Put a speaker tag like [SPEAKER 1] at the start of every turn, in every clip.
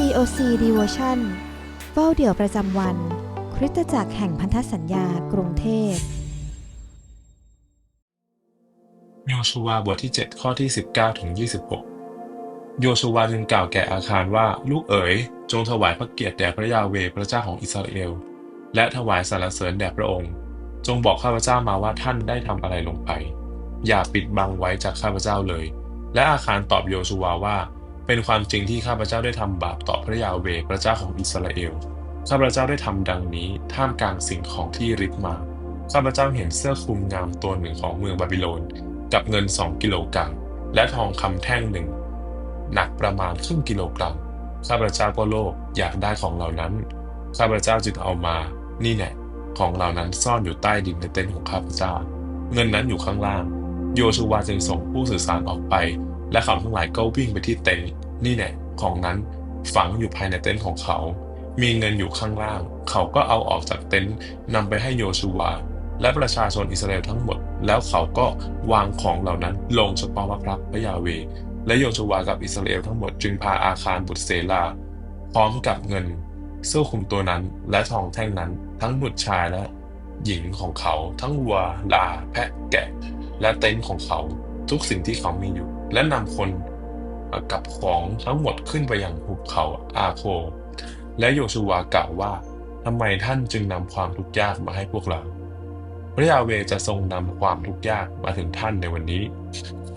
[SPEAKER 1] COC Devotion เฝ้าเดี่ยวประจำวัน คริสตจักรแห่งพันธสัญญากรุงเทพ
[SPEAKER 2] โยชูวาบทที่ 7 ข้อที่ 19ถึง26 โยชูวาจึงกล่าวแก่อาคารว่าลูกเอ๋ย จงถวายพระเกียรติแด่พระยาเวพระเจ้าของอิสราเอล และถวายสรรเสริญแด่พระองค์ จงบอกข้าพเจ้ามาว่าท่านได้ทำอะไรลงไป อย่าปิดบังไว้จากข้าพเจ้าเลย และอาคารตอบโยชูวาว่า เป็นความจริงที่ข้าพเจ้าได้ทำบาปต่อพระยาเวพระเจ้าของอิสราเอล ข้าพเจ้าได้ทำดังนี้ท่ามกลางสิ่งของที่ริบมา ข้าพเจ้าเห็นเสื้อคลุมงามตัวหนึ่งของเมืองบาบิโลน กับเงินสองกิโลกรัมและทองคำแท่งหนึ่ง หนักประมาณครึ่งกิโลกรัม ข้าพเจ้าก็โลภอยากได้ของเหล่านั้น ข้าพเจ้าจึงเอามา นี่แน่ของเหล่านั้นซ่อนอยู่ใต้ดินในเต็นท์ของข้าพเจ้า เงินนั้นอยู่ข้างล่าง โยชูวาจึงส่งผู้สื่อสารออกไป และเขาทั้งหลายก็วิ่งไปที่เต็นท์นี่แน่ของนั้นฝังอยู่ภายในเต็นท์ของเขา มีเงินอยู่ข้างล่าง เขาก็เอาออกจากเต็นท์นำไปให้โยชูวา และประชาชนอิสราเอลทั้งหมด แล้วเขาก็วางของเหล่านั้นลงเฉพาะพระพักตร์พระยาเว และโยชูวากับอิสราเอลทั้งหมดจึงพาอาคารบุตรเซลา พร้อมกับเงินเสื้อคลุมตัวนั้นและทองแท่งนั้นทั้งบุตรชายและหญิงของเขาทั้งวัวลาแพะแกะ และเต็นท์ของเขา ทุกสิ่งที่เขามีอยู่ และนำคนกับของทั้งหมดขึ้นไปยังภูเขาอาโค และโยชูวากล่าวว่าทำไมท่านจึงนำความทุกข์ยากมาให้พวกเรา พระยาเวจะทรงนำความทุกข์ยากมาถึงท่านในวันนี้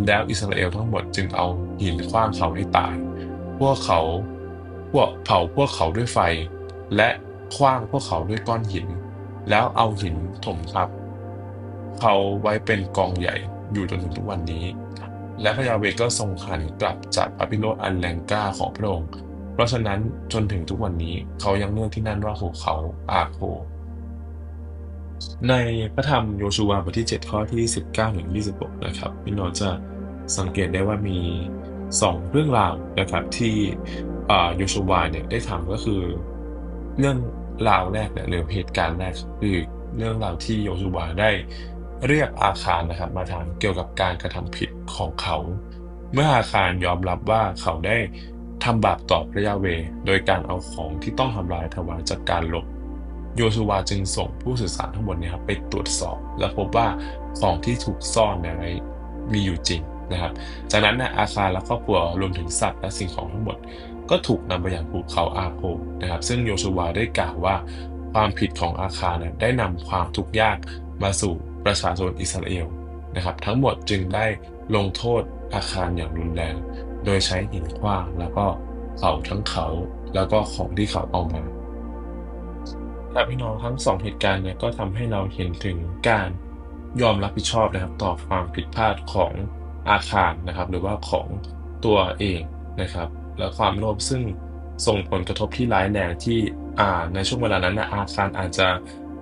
[SPEAKER 2] แล้วอิสราเอลทั้งหมดจึงเอาหินขว้างเขาให้ตาย พวกเขาพวกเผาพวกเขาด้วยไฟ และขว้างพวกเขาด้วยก้อนหิน แล้วเอาหินถมทับ เขาไว้เป็นกองใหญ่อยู่จนถึงทุกวันนี้ และพระยาเวก็ทรงหันกลับจากอภิโรอันแรงกล้าของพระองค์ เพราะฉะนั้นจนถึงทุกวันนี้เขายังเรียกที่นั่นว่าภูเขาอาโค ในพระธรรมโยชูวาบทที่ 7 ข้อที่ 19ถึง26 นะครับพี่น้ตจะสังเกตได้ว่ามี 2 เรื่องราวนะครับที่โยชูวาเนี่ยได้ทำก็คือ เรื่องราวแรกเนี่ยหรือเหตุการณ์แรกคือเรื่องราวที่โยชูวาได้ เรียกอาคารนะครับ มาถามเกี่ยวกับการกระทำผิดของเขา เมื่ออาคารยอมรับว่าเขาได้ทำบาปต่อพระยาเว โดยการเอาของที่ต้องทำลายถวายจากการลบโยชูวาจึงส่งผู้สื่อสารทั้งหมดเนี่ยครับไปตรวจสอบ และพบว่าของที่ถูกซ่อนเนี่ยมีอยู่จริงนะครับ จากนั้นนี่ยอาคารและครอบครัวรวมถึงสัตว์และสิ่งของทั้งหมด ก็ถูกนำไปยังภูเขาอาโคนะครับ ซึ่งโยชูวาได้กล่าวว่าความผิดของอาคารนี่ยได้นำความทุกข์ยากมาสู่ ประชาชนอิสราเอลนะครับ ทั้งหมดจึงได้ลงโทษอาคารอย่างรุนแรง โดยใช้หินขว้างแล้วก็เผาทั้งเขาแล้วก็ของที่เขาเอามาครับพี่น้องทั้งสองเหตุการณ์เนี่ยก็ทำให้เราเห็นถึงการยอมรับผิดชอบนะครับต่อความผิดพลาดของอาคารนะครับ หรือว่าของตัวเองนะครับ และความโลภซึ่งส่งผลกระทบที่ร้ายแรงที่อ่าในช่วงเวลานั้นนะอาคารอาจจะ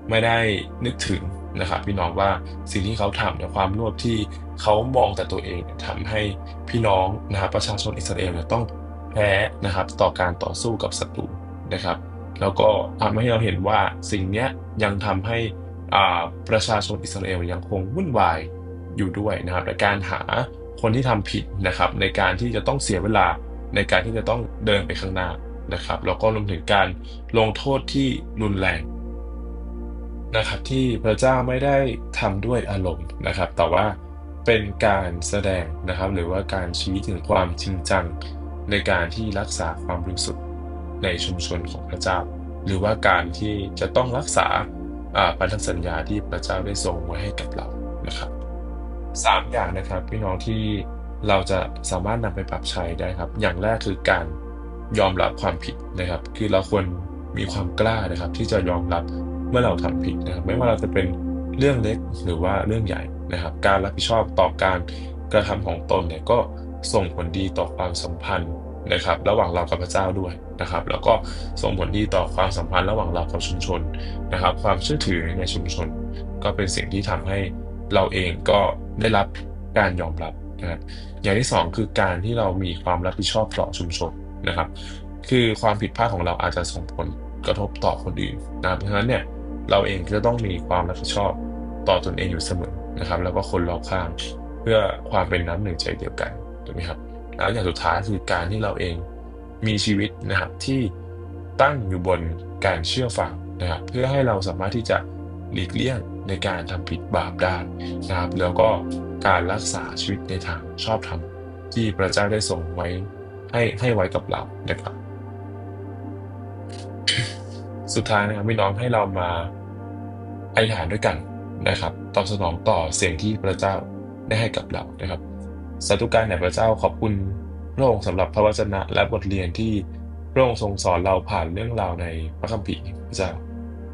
[SPEAKER 2] ไม่ได้นึกถึง นะครับพี่น้องว่าสิ่งที่เขาทำเนี่ยความโลภที่เขามองแต่ตัวเองเนี่ยทำให้พี่น้องนะครับประชาชนอิสราเอลเนี่ยต้องแพ้นะครับต่อการต่อสู้กับศัตรูนะครับ แล้วก็ทำให้เราเห็นว่าสิ่งนี้ยังทำให้อ่าประชาชนอิสราเอลยังคงวุ่นวายอยู่ด้วยนะครับในการหาคนที่ทำผิดนะครับ ในการที่จะต้องเสียเวลาในการที่จะต้องเดินไปข้างหน้านะครับแล้วก็รวมถึงการลงโทษที่รุนแรง นะครับที่พระเจ้าไม่ได้ทำด้วยอารมณ์นะครับ แต่ว่าเป็นการแสดงนะครับ หรือว่าการชี้ถึงความจริงจังในการที่รักษาความบริสุทธิ์ในชุมชนของพระเจ้า หรือว่าการที่จะต้องรักษาพันธสัญญาที่พระเจ้าได้ทรงไว้ให้กับเรานะครับสามอย่างนะครับพี่น้องที่เราจะสามารถนำไปปรับใช้ได้ครับ อย่างแรกคือการยอมรับความผิดนะครับ คือเราควรมีความกล้านะครับ ที่จะยอมรับ เมื่อเราทำผิดนะครับไม่ว่าเราจะเป็นเรื่องเล็กหรือว่าเรื่องใหญ่นะครับ การรับผิดชอบต่อการกระทำของตนเนี่ยก็ส่งผลดีต่อความสัมพันธ์นะครับ ระหว่างเรากับพระเจ้าด้วยนะครับ แล้วก็ส่งผลดีต่อความสัมพันธ์ระหว่างเรากับชุมชนนะครับ ความเชื่อถือในชุมชน ก็เป็นสิ่งที่ทำให้เราเองก็ได้รับการยอมรับนะครับอย่างที่สองคือการที่เรามีความรับผิดชอบต่อชุมชนนะครับ คือความผิดพลาดของเราอาจจะส่งผลกระทบต่อคนอื่นนะครับเพราะฉะนั้นเนี่ย เราเองจะต้องมีความรับผิดชอบต่อตนเองอยู่เสมอนะครับ แล้วก็คนรอบข้างเพื่อความเป็นน้ำหนึ่งใจเดียวกันถูกไหมครับ แล้วอย่างสุดท้ายคือการที่เราเองมีชีวิตนะครับที่ตั้งอยู่บนการเชื่อฟังนะครับเพื่อให้เราสามารถที่จะหลีกเลี่ยงในการทำผิดบาปได้นะครับ แล้วก็การรักษาชีวิตในทางชอบธรรมที่พระเจ้าได้ทรงไว้ให้ให้ไว้กับเรานะครับ สุดท้ายนะครับพี่น้องให้เรามา อธิษฐานด้วยกันนะครับตอบสนองต่อเสียงที่พระเจ้าได้ให้กับเรานะครับสาธุการแด่พระเจ้าขอบคุณพระองค์สำหรับพระวจนะและบทเรียนที่พระองค์ทรงสอนเราผ่านเรื่องราวในพระคัมภีร์พระเจ้า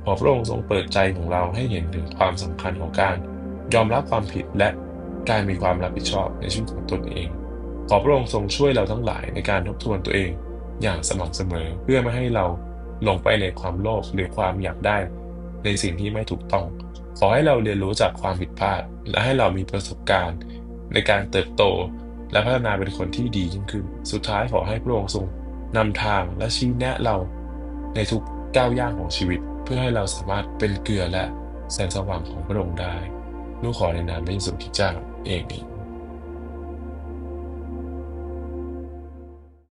[SPEAKER 2] ขอพระองค์ทรงเปิดใจของเราให้เห็นถึงความสำคัญของการยอมรับความผิดและการมีความรับผิดชอบในชีวิตของตนเอง ขอพระองค์ทรงช่วยเราทั้งหลายในการทบทวนตัวเองอย่างสม่ำเสมอเพื่อไม่ให้เราหลงไปในความโลภหรือความอยากได้ ในสิ่งที่ไม่ถูกต้อง ขอให้เราเรียนรู้จากความผิดพลาด และให้เรามีประสบการณ์ ในการเติบโต และพัฒนาเป็นคนที่ดียิ่งขึ้น สุดท้ายขอให้พระองค์ทรงนำทางและชี้แนะเราในทุกก้าวย่างของชีวิต เพื่อให้เราสามารถเป็นเกลือและแสงสว่างของพระองค์ได้ลูกขอในนามพระเยซูคริสต์เจ้าเองนี้